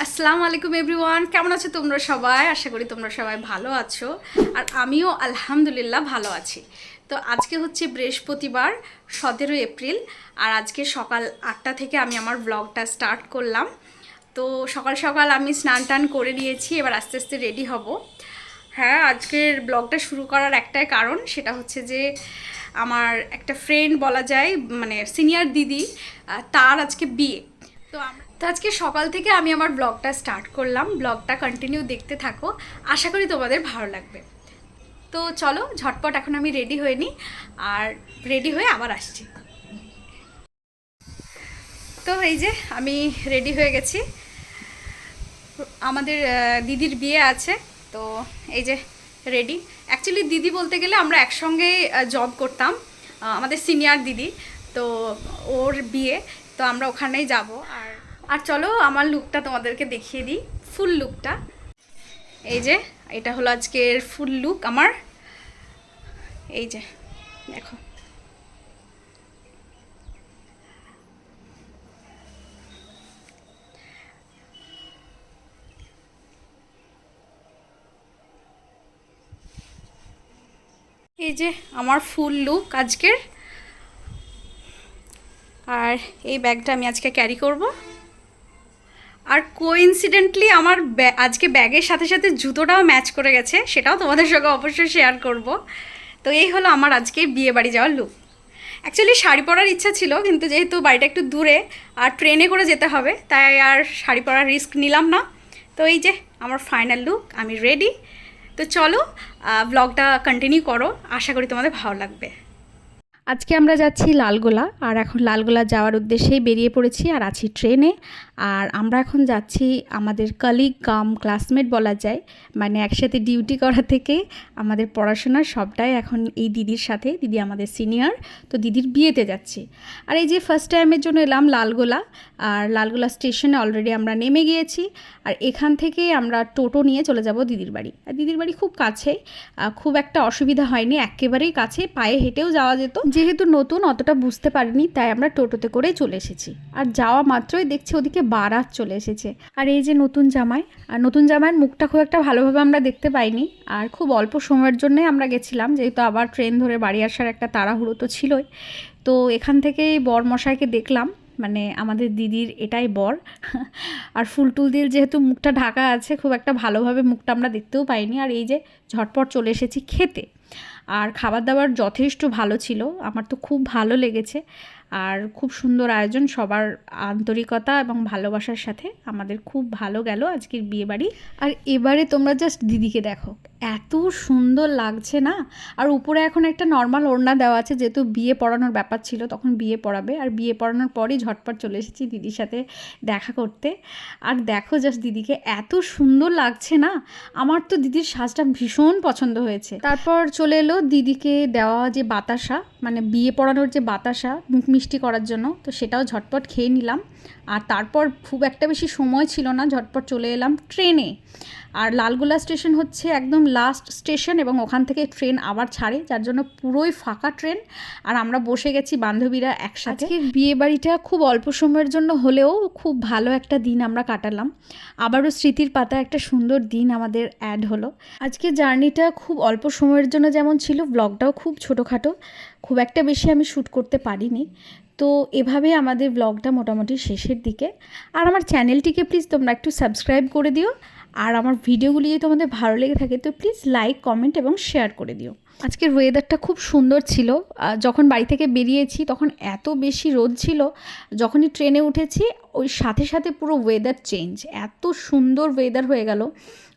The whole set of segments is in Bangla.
আসসালামু আলাইকুম এভরিওয়ান, কেমন আছো তোমরা সবাই? আশা করি তোমরা সবাই ভালো আছো। আর আমিও আলহামদুলিল্লাহ ভালো আছি। তো আজকে হচ্ছে বৃহস্পতিবার সতেরো এপ্রিল, আর আজকে সকাল আটটা থেকে আমি আমার ব্লগটা স্টার্ট করলাম। তো সকাল সকাল আমি স্নান টান করে নিয়েছি, এবার আস্তে আস্তে রেডি হব। হ্যাঁ আজকের ব্লগটা শুরু করার একটাই কারণ, সেটা হচ্ছে যে আমার একটা ফ্রেন্ড বলা যায় মানে সিনিয়র দিদি তার আজকে বিয়ে। তো তো আজকে সকাল থেকে আমি আমার ব্লগটা স্টার্ট করলাম। ব্লগটা কন্টিনিউ দেখতে থাকো। আশা করি তোমাদের ভালো লাগবে। তো চলো, ঝটপট এখন আমি রেডি হয়ে নিই আর রেডি হয়ে আবার আসছি। তো এই যে আমি রেডি হয়ে গেছি। আমাদের দিদির বিয়ে আছে। তো এই যে রেডি অ্যাকচুয়ালি দিদি বলতে গেলে আমরা একসঙ্গে জব করতাম। আমাদের সিনিয়র দিদি। তো ওর বিয়ে। তো আমরা ওখানেই যাব। আর আর চলো আমার লুকটা তোমাদেরকে দেখিয়ে দিই ফুল লুকটা এই যে, এটা হলো আজকের ফুল লুক আমার। এই যে, দেখো। এই যে আমার ফুল লুক আজকের। আর এই ব্যাগটা আমি আজকে ক্যারি করব। আর কোইন্সিডেন্টলি আমার আজকে ব্যাগের সাথে সাথে জুতোটাও ম্যাচ করে গেছে, সেটাও তোমাদের সঙ্গে অবশ্যই শেয়ার করব। তো এই হলো আমার আজকে বিয়ে বাড়ি যাওয়ার লুক অ্যাকচুয়ালি শাড়ি পরার ইচ্ছা ছিল, কিন্তু যেহেতু বাড়িটা একটু দূরে, আর ট্রেনে করে যেতে হবে, তাই আর শাড়ি পরার রিস্ক নিলাম না। তো এই যে, আমার ফাইনাল লুক আমি রেডি তো চলো ব্লগটা কন্টিনিউ করো, আশা করি তোমাদের ভালো লাগবে। আজকে আমরা যাচ্ছি লালগোলা, আর এখন লালগোলা যাওয়ার উদ্দেশ্যেই বেরিয়ে পড়েছি আর আছি ট্রেনে। আর আমরা এখন যাচ্ছি আমাদের কলিগ কাম ক্লাসমেট বলা যায় মানে একসাথে ডিউটি করা থেকে আমাদের পড়াশোনা সবটাই এখন এই দিদির সাথে, দিদি আমাদের সিনিয়র তো দিদির বিয়েতে যাচ্ছি। আর এই যে ফার্স্ট টাইমের জন্য এলাম লালগোলা, আর লালগোলা স্টেশনে অলরেডি আমরা নেমে গিয়েছি, আর এখান থেকে আমরা টোটো নিয়ে চলে যাব দিদির বাড়ি। আর দিদির বাড়ি খুব কাছে খুব একটা অসুবিধা হয়নি, একেবারেই কাছে, পায়ে হেঁটেও যাওয়া যেত। যেহেতু নতুন, অতটা বুঝতে পারিনি, তাই আমরা টোটোতে করে চলে এসেছি। আর যাওয়া মাত্রই দেখছি ওদিকে বারাত চলে এসেছে। আর এই যে নতুন জামাই, আর নতুন জামাইয়ের মুখটা খুব একটা ভালোভাবে আমরা দেখতে পাইনি। আর খুব অল্প সময়ের জন্যই আমরা গেছিলাম, যেহেতু আবার ট্রেন ধরে বাড়ি আসার একটা তাড়াহুড়ো তো ছিলই। তো এখান থেকেই বর মশাইকে দেখলাম মানে আমাদের দিদির এটাই বর। আর ফুল টুল যেহেতু মুখটা ঢাকা আছে, খুব একটা ভালোভাবে মুখটা আমরা দেখতেও পাইনি। আর এই যে ঝটপট চলে এসেছি খেতে। আর খাবার দাবার যথেষ্ট ভালো ছিল। আমার তো খুব ভালো লেগেছে। আর খুব সুন্দর আয়োজন সবার আন্তরিকতা এবং ভালোবাসার সাথে আমাদের খুব ভালো গেল আজকের বিয়ে বাড়ি। আর এবারে তোমরা জাস্ট দিদিকে দেখো। এত সুন্দর লাগছে না? আর উপরে এখন একটা নর্মাল ওড়না দেওয়া আছে যেহেতু বিয়ে পড়ানোর ব্যাপার ছিল তখন বিয়ে পড়াবে। আর বিয়ে পড়ানোর পরই ঝটপট চলে এসেছি দিদির সাথে দেখা করতে। আর দেখো জাস্ট দিদিকে এত সুন্দর লাগছে না? আমার তো দিদির সাজটা ভীষণ পছন্দ হয়েছে। তারপর চলে এলো দিদিকে দেওয়া যে বাতাসা মানে বিয়ে পড়ানোর যে বাতাসা মুখ মিষ্টি করার জন্য, তো সেটাও ঝটপট খেয়ে নিলাম। আর তারপর খুব একটা বেশি সময় ছিল না, ঝটপট চলে এলাম ট্রেনে। আর লালগোলা স্টেশন হচ্ছে একদম লাস্ট স্টেশন এবং ওখান থেকে ট্রেন আবার ছাড়ে, যার জন্য পুরোই ফাঁকা ট্রেন। আর আমরা বসে গেছি বান্ধবীরা একসাথে। বিয়ে বাড়িটা খুব অল্প সময়ের জন্য হলেও খুব ভালো একটা দিন আমরা কাটালাম। আবারও স্মৃতির পাতা একটা সুন্দর দিন আমাদের অ্যাড হলো। আজকে জার্নিটা খুব অল্প সময়ের জন্য যেমন ছিল ব্লগটাও খুব ছোটোখাটো। খুব একটা বেশি আমি শ্যুট করতে পারিনি। তো এভাবে আমাদের ব্লগটা মোটামুটি শেষের দিকে। আর আমার চ্যানেলটিকে প্লিজ তোমরা একটু সাবস্ক্রাইব করে দিও। আর আমার ভিডিওগুলি যদি তোমাদের ভালো লেগে থাকে, তো প্লিজ লাইক কমেন্ট এবং শেয়ার করে দিও। আজকের ওয়েদারটা খুব সুন্দর ছিল। যখন বাড়ি থেকে বেরিয়েছি তখন এত বেশি রোদ ছিল, যখনই ট্রেনে উঠেছি, ওই সাথে সাথে পুরো ওয়েদার চেঞ্জ এত সুন্দর ওয়েদার হয়ে গেল,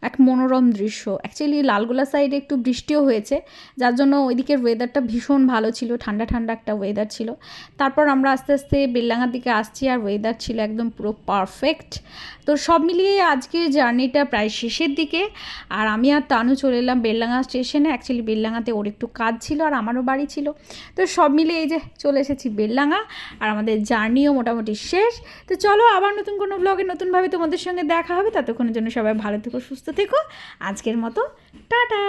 এক মনোরম দৃশ্য। অ্যাকচুয়ালি লালগোলা সাইডে একটু বৃষ্টিও হয়েছে, যার জন্য ওইদিকের ওয়েদারটা ভীষণ ভালো ছিল, ঠান্ডা ঠান্ডা একটা ওয়েদার ছিল। তারপর আমরা আস্তে আস্তে বেলডাঙার দিকে আসছি আর ওয়েদার ছিল একদম পুরো পারফেক্ট তো সব মিলিয়ে আজকে জার্নিটা প্রায় শেষের দিকে। আর আমি আর তানু চলে এলাম বেলডাঙা স্টেশনে অ্যাকচুয়ালি বেলডাঙাতে ওর একটু কাজ ছিল আর আমারও বাড়ি ছিল। তো সব মিলে এই যে চলে এসেছি বেলডাঙা আর আমাদের জার্নিও মোটামুটি শেষ। তো চলো আবার নতুন কোনো ব্লগে নতুনভাবে তোমাদের সঙ্গে দেখা হবে। ততক্ষণের জন্য সবাই ভালো থেকো, সুস্থ থেকো। আজকের মতো, টাটা!